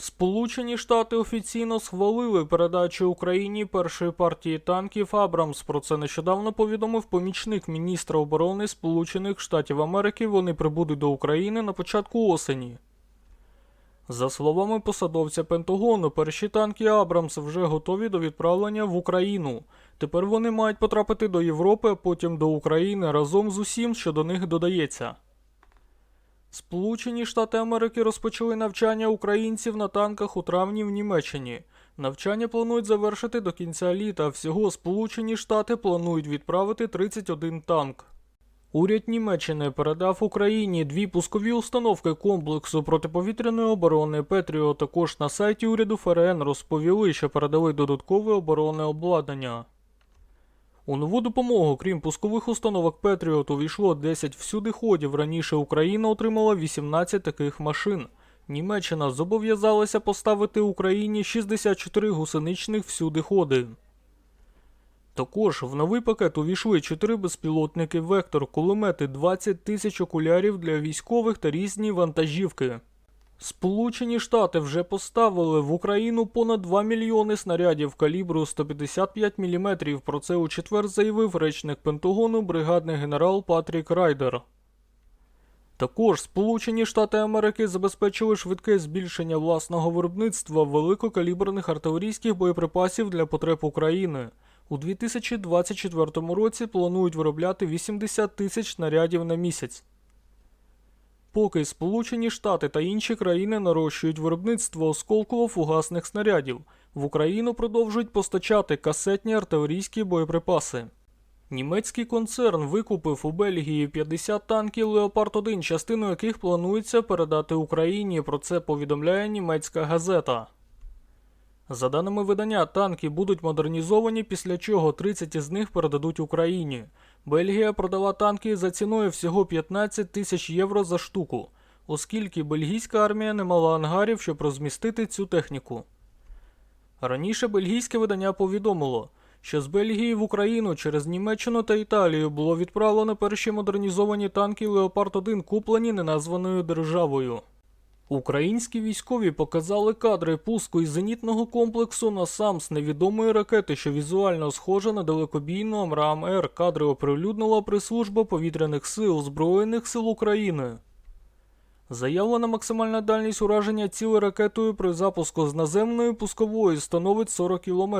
Сполучені Штати офіційно схвалили передачу Україні першої партії танків Абрамс. Про це нещодавно повідомив помічник міністра оборони Сполучених Штатів Америки. Вони прибудуть до України на початку осені. За словами посадовця Пентагону, перші танки Абрамс вже готові до відправлення в Україну. Тепер вони мають потрапити до Європи, а потім до України разом з усім, що до них додається. Сполучені Штати Америки розпочали навчання українців на танках у травні в Німеччині. Навчання планують завершити до кінця літа. Всього Сполучені Штати планують відправити 31 танк. Уряд Німеччини передав Україні дві пускові установки комплексу протиповітряної оборони Петріо. Також на сайті уряду ФРН розповіли, що передали додаткове оборонне обладнання. У нову допомогу, крім пускових установок Петріот, увійшло 10 всюдиходів. Раніше Україна отримала 18 таких машин. Німеччина зобов'язалася поставити Україні 64 гусеничних всюдиходи. Також в новий пакет увійшли 4 безпілотники Вектор, кулемети, 20 тисяч окулярів для військових та різні вантажівки. Сполучені Штати вже поставили в Україну понад 2 мільйони снарядів калібру 155 мм. Про це у четвер заявив речник Пентагону бригадний генерал Патрік Райдер. Також Сполучені Штати Америки забезпечили швидке збільшення власного виробництва великокаліберних артилерійських боєприпасів для потреб України. У 2024 році планують виробляти 80 тисяч снарядів на місяць. Поки Сполучені Штати та інші країни нарощують виробництво осколково-фугасних снарядів, в Україну продовжують постачати касетні артилерійські боєприпаси. Німецький концерн викупив у Бельгії 50 танків Леопард 1, частину яких планується передати Україні. Про це повідомляє німецька газета. За даними видання, танки будуть модернізовані, після чого 30 із них передадуть Україні. Бельгія продала танки за ціною всього 15 тисяч євро за штуку, оскільки бельгійська армія не мала ангарів, щоб розмістити цю техніку. Раніше бельгійське видання повідомило, що з Бельгії в Україну через Німеччину та Італію було відправлено перші модернізовані танки Леопард 1, куплені неназваною державою. Українські військові показали кадри пуску із зенітного комплексу на сам з невідомої ракети, що візуально схожа на далекобійну Амрам Р. Кадри оприлюднила прес-служба повітряних сил Збройних сил України. Заявлена максимальна дальність ураження цілої ракетою при запуску з наземної пускової становить 40 км.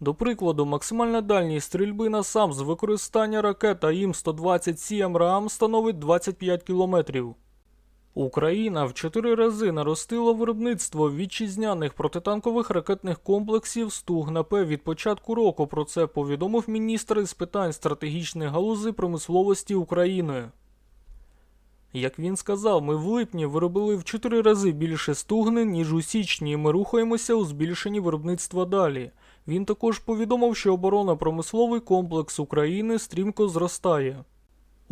До прикладу, максимальна дальність стрільби на сам з використання ракет АІМ-120С Амрам становить 25 км. Україна в чотири рази наростила виробництво вітчизняних протитанкових ракетних комплексів Стугна-П від початку року. Про це повідомив міністр із питань стратегічної галузи промисловості України. Як він сказав, ми в липні виробили в чотири рази більше стугни, ніж у січні, і ми рухаємося у збільшенні виробництва далі. Він також повідомив, що оборонно-промисловий комплекс України стрімко зростає.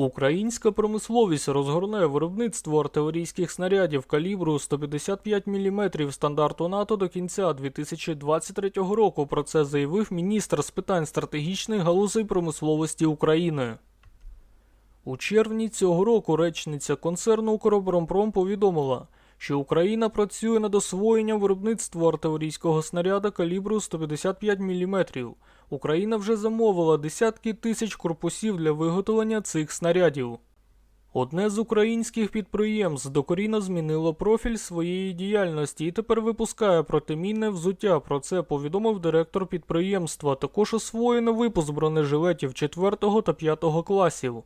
Українська промисловість розгорне виробництво артилерійських снарядів калібру 155 мм стандарту НАТО до кінця 2023 року. Про це заявив міністр з питань стратегічних галузей промисловості України. У червні цього року речниця концерну «Укроборонпром» повідомила, що Україна працює над освоєнням виробництва артилерійського снаряда калібру 155 мм. Україна вже замовила десятки тисяч корпусів для виготовлення цих снарядів. Одне з українських підприємств докорінно змінило профіль своєї діяльності і тепер випускає протимінне взуття. Про це повідомив директор підприємства. Також освоєно випуск бронежилетів 4 та 5 класів.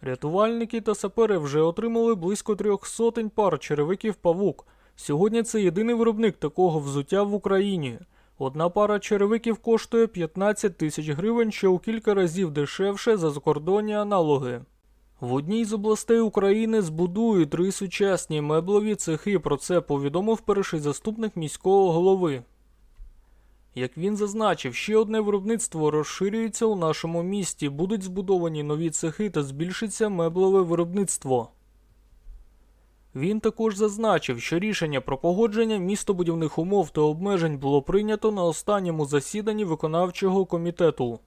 Рятувальники та сапери вже отримали близько трьох сотень пар черевиків павук. Сьогодні це єдиний виробник такого взуття в Україні. Одна пара черевиків коштує 15 тисяч гривень, що у кілька разів дешевше за закордонні аналоги. В одній з областей України збудують три сучасні меблеві цехи. Про це повідомив перший заступник міського голови. Як він зазначив, ще одне виробництво розширюється у нашому місті, будуть збудовані нові цехи та збільшиться меблеве виробництво. Він також зазначив, що рішення про погодження містобудівних умов та обмежень було прийнято на останньому засіданні виконавчого комітету.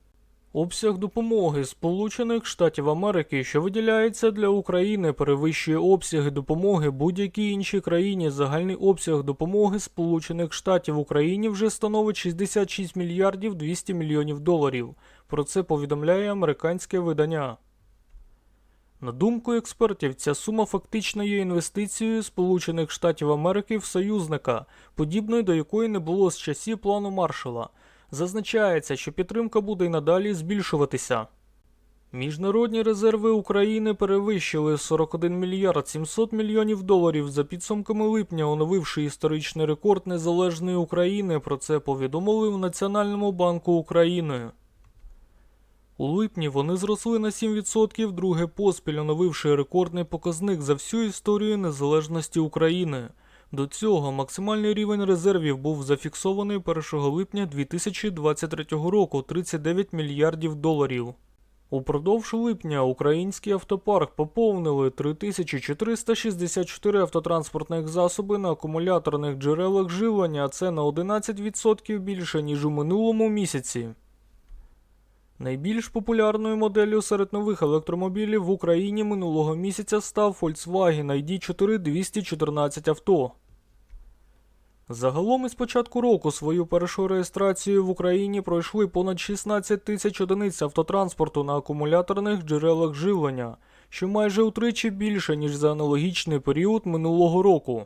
Обсяг допомоги Сполучених Штатів Америки, що виділяється для України, перевищує обсяги допомоги будь-якій іншій країні. Загальний обсяг допомоги Сполучених Штатів Україні вже становить 66 мільярдів 200 мільйонів доларів. Про це повідомляє американське видання. На думку експертів, ця сума фактично є інвестицією Сполучених Штатів Америки в союзника, подібної до якої не було з часів плану Маршала. Зазначається, що підтримка буде й надалі збільшуватися. Міжнародні резерви України перевищили 41 мільярд 700 мільйонів доларів за підсумками липня, оновивши історичний рекорд незалежної України. Про це повідомили в Національному банку України. У липні вони зросли на 7%, друге поспіль оновивши рекордний показник за всю історію незалежності України. До цього максимальний рівень резервів був зафіксований 1 липня 2023 року 39 мільярдів доларів. Упродовж липня український автопарк поповнили 3464 автотранспортних засоби на акумуляторних джерелах живлення, а це на 11% більше, ніж у минулому місяці. Найбільш популярною моделлю серед нових електромобілів в Україні минулого місяця став Volkswagen ID4 214 авто. Загалом із початку року свою першу реєстрацію в Україні пройшли понад 16 тисяч одиниць автотранспорту на акумуляторних джерелах живлення, що майже утричі більше, ніж за аналогічний період минулого року.